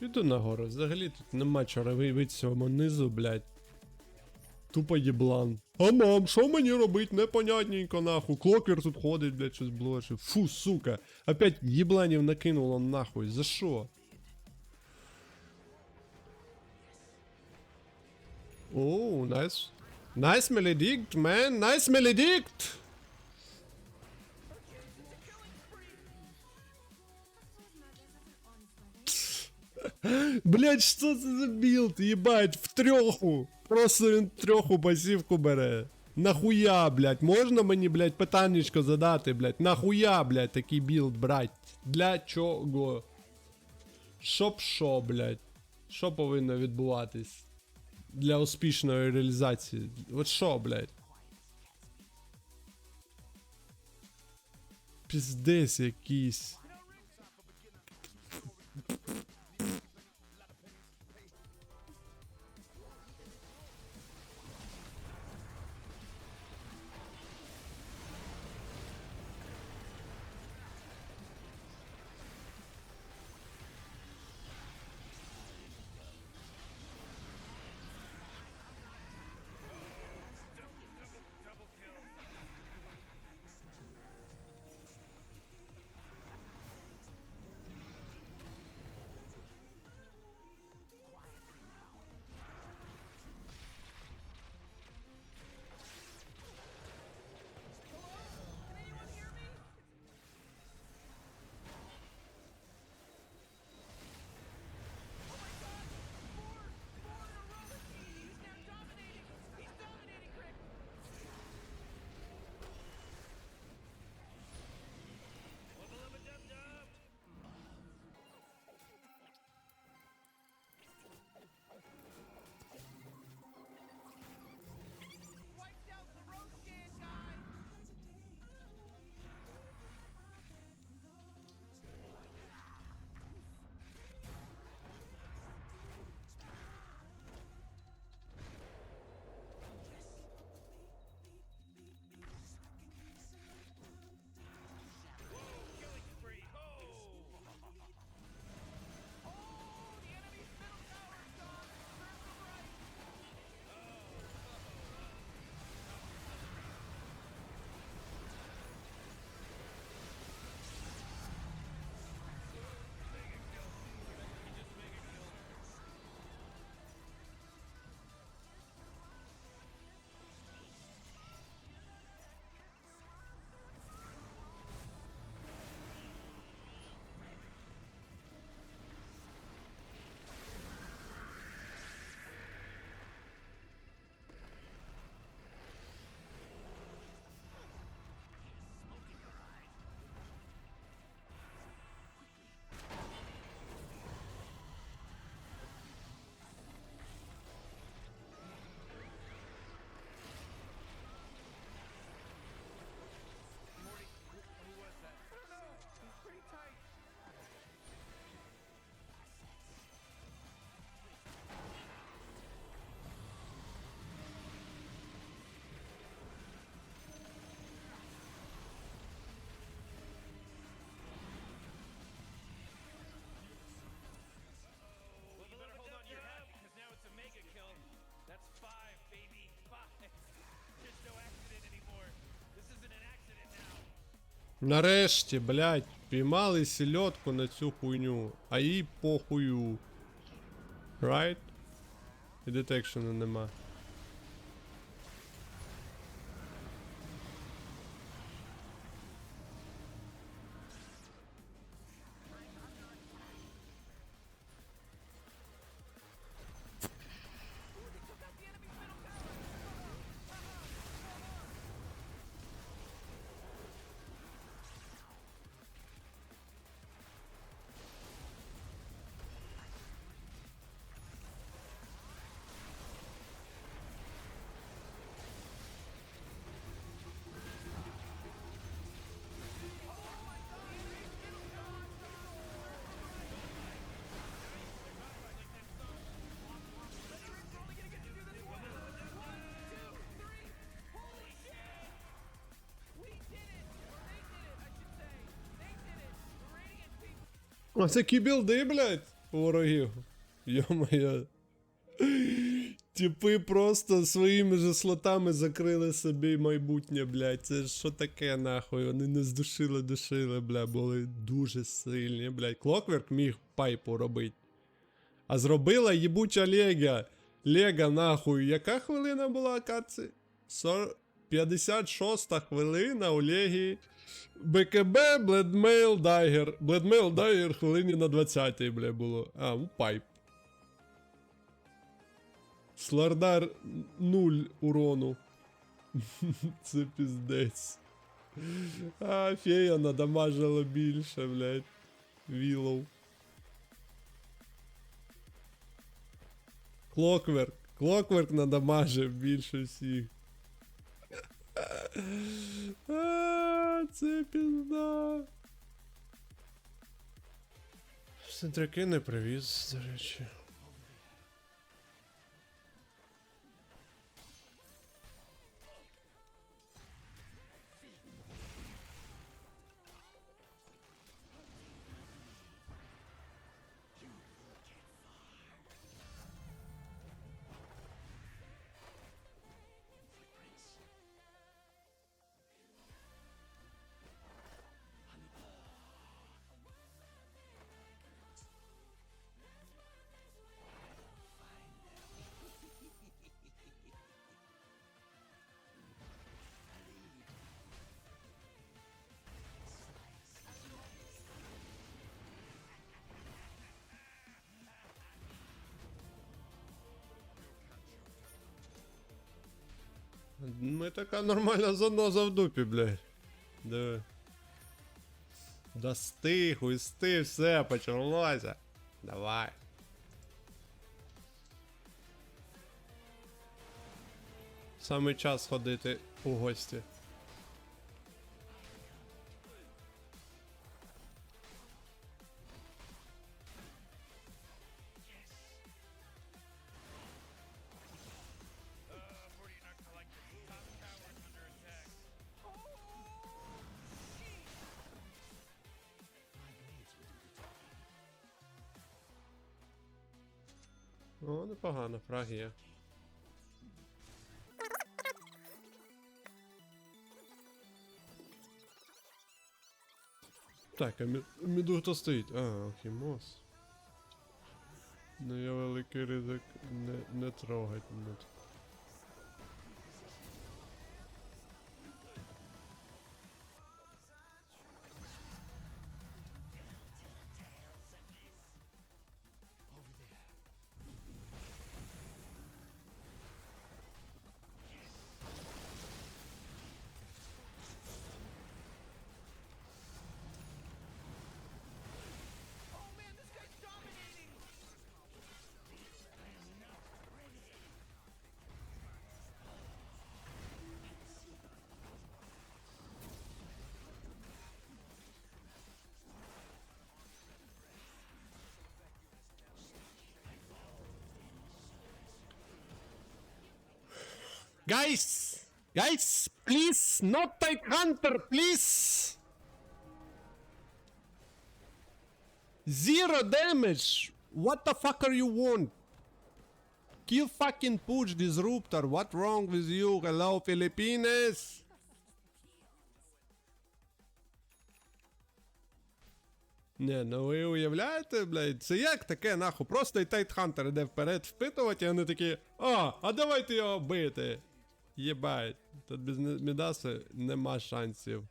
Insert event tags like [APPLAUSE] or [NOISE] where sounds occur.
Піду нагору. Взагалі тут нема чого виявити цьому низу, блядь. Тупо єблан. А мам, що мені робить? Непонятненько нахуй. Клокер тут ходить, блядь, щось блочить. Фу, сука. Опять єбланів накинуло нахуй. За що? Оу, найс. Найс Меледикт, man. Найс Меледикт! Блять, що це за білд? Єбать, в трьоху. Просто він трьоху басівку бере. Нахуя, блять, можна мені, блять, питаннячко задати, блять. Нахуя, блять, такий білд брать? Для чого? Щоб що, блять? Що повинно відбуватись? Для успішної реалізації. От що, блять? Піздець якийсь. Нарешті, блядь, піймали сільотку на цю хуйню, а їй похую. Right? І детекшену нема. Оце кі білди, блядь. ворогів. Йо-моє. Тіпи просто своїми же слотами закрили собі майбутнє, блядь. Це що таке, нахуй? Вони не здушили, душили, бля, були дуже сильні, блядь. Клокверк міг пайпу робити. А зробила їбуча Лега. Лега, нахуй. Яка хвилина була, каці? Сор... 56 хвилина у Легі. БКБ, Бледмейл, Дайгер. Бледмейл, Дайгер хвилині на 20-й, бля, було. А, ну пайп. Слардар 0 урону. [LAUGHS] Це піздець. А, фея надамажила більше, блядь. Вілоу. Клокверк. Клокверк надамажив більше всіх. А, це пізда. Сентряки не привіз, до речі. Ми така нормальна заноза в дупі, блядь. Диви. стих, уйсти, все, почалося. Давай. Саме час ходити у гості. О, непогано, фраг є. Так, а міду хто стоїть? А, хімос. Ну я великий ризик не, не трогать Guys! Guys, please, not take hunter, please! Zero damage! What the fuck are you want? Kill fucking Pooch Disruptor, what wrong with you? Hello, Philippines? Не, ну ви уявляєте, блядь, це як таке, нахуй? Просто і Тайтхантер іде вперед впитувати, і вони такі, а, а давайте його бити. Єбать, тут без Мідаса нема шансів.